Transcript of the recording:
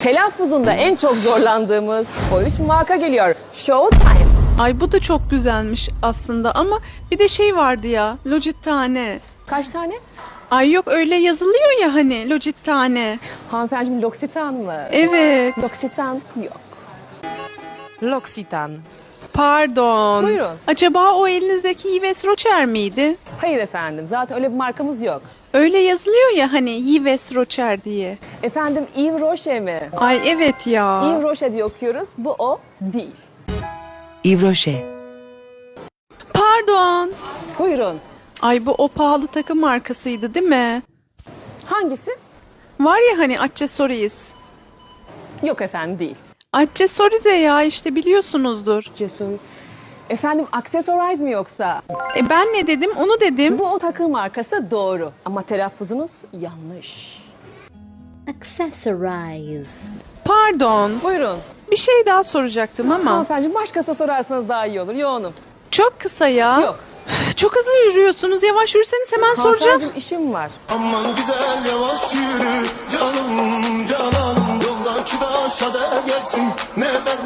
Telaffuzunda en çok zorlandığımız o üç marka geliyor. Showtime. Ay bu da çok güzelmiş aslında ama bir de şey vardı ya Logitane. Kaç tane? Ay yok öyle yazılıyor ya hani Logitane. Hanımefendiciğim L'Occitane mı? Evet L'Occitane yok. L'Occitane. Pardon. Buyurun. Acaba o elinizdeki Yves Rocher miydi? Hayır efendim zaten öyle bir markamız yok. Öyle yazılıyor ya hani Yves Rocher diye. Efendim Yves Rocher mi? Ay evet ya. Yves Rocher diye okuyoruz. Bu o değil. Yves Rocher. Pardon. Buyurun. Ay bu o pahalı takım markasıydı değil mi? Hangisi? Var ya hani Accessories. Yok efendim değil. Accessorize ya işte biliyorsunuzdur. Cesur. Efendim Accessorize mi yoksa? E ben ne dedim onu dedim. Bu o takım markası doğru. Ama telaffuzunuz yanlış. Accessorize. Pardon. Buyurun. Bir şey daha soracaktım ama. Hanımefendiciğim başkasına sorarsanız daha iyi olur. Yoğunum. Çok kısa ya. Yok. Çok hızlı yürüyorsunuz. Yavaş yürüseniz hemen soracağım. Hanımefendiciğim işim var. Aman güzel yavaş yürü Olsa da gelsin ne der